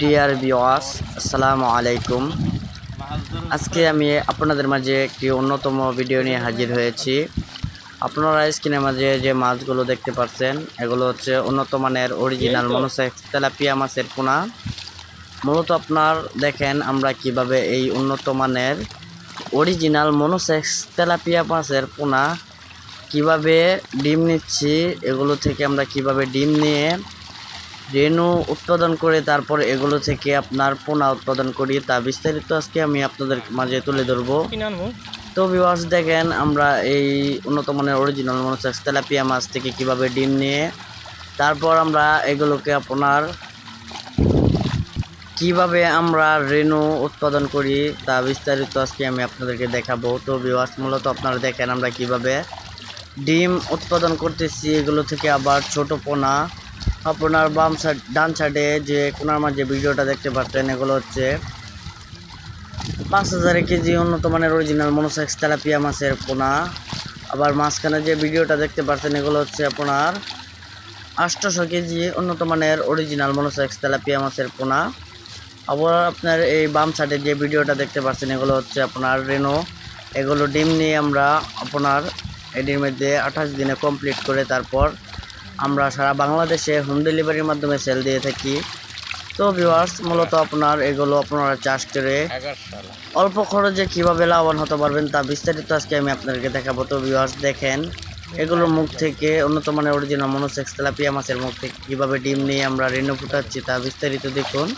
Deer বিওয়াস আসসালামু আলাইকুম। আজকে আমি আপনাদের মাঝে একটি অন্যতম ভিডিও নিয়ে হাজির হয়েছি। আপনারা স্ক্রিনের মাঝে যে মাছগুলো দেখতে পাচ্ছেন এগুলো হচ্ছে উন্নত মানের অরিজিনাল মনোসেক্স তেলাপিয়া মাছের পোনা। মূলত আপনার দেখেন আমরা কীভাবে এই উন্নত মানের অরিজিনাল মনোসেক্স তেলাপিয়া মাছের পোনা কীভাবে ডিম নিচ্ছি এগুলো থেকে আমরা কীভাবে ডিম নিয়ে রেণু উৎপাদন করে তারপর এগুলো থেকে আপনার পোনা উৎপাদন করি তা বিস্তারিত আজকে আমি আপনাদের মাঝে তুলে ধরবো। তো বিবাস দেখেন আমরা এই উন্নত মানের অরিজিনাল মনোসেক্স তেলাপিয়া মাছ থেকে কীভাবে ডিম নিয়ে তারপর আমরা এগুলোকে আপনার কীভাবে আমরা রেণু উৎপাদন করি তা বিস্তারিত আজকে আমি আপনাদেরকে দেখাবো। তো বিবাস মূলত আপনারা দেখেন আমরা কীভাবে ডিম উৎপাদন করতেছি এগুলো থেকে আবার ছোট পোনা আপনার বাম সাইড ডান সাইডে যে কোনার মাঝে ভিডিওটা দেখতে পাচ্ছেন, এগুলো হচ্ছে পাঁচ হাজার কেজি উন্নত মানের অরিজিনাল মনোসেক্স তেলাপিয়া মাছের পোনা আবার মাঝখানে যে ভিডিওটা দেখতে পাচ্ছেন, এগুলো হচ্ছে আপনার আটশোশো কেজি উন্নত মানের অরিজিনাল মনোসেক্স তেলাপিয়া মাছের পোনা আবার আপনার এই বাম সাইডে যে ভিডিওটা দেখতে পাচ্ছেন, এগুলো হচ্ছে আপনার রেনো। এগুলো ডিম নিয়ে আমরা আপনার এটির মধ্যে আঠাশ দিনে কমপ্লিট করে তারপর আমরা সারা বাংলাদেশে হোম ডেলিভারির মাধ্যমে সেল দিয়ে থাকি। তো ভিউয়ার্স মূলত আপনার এগুলো আপনারা চাষ করে অল্প খরচে কীভাবে লাভবান হতে পারবেন তা বিস্তারিত আজকে আমি আপনাদেরকে দেখাবো। তো ভিউয়ার্স দেখেন, এগুলোর মুখ থেকে উন্নত মানের অরিজিনাল মনোসেক্স তেলাপিয়া মাছের মুখ থেকে কীভাবে ডিম নিয়ে আমরা রেণু ফুটাচ্ছি তা বিস্তারিত দেখুন।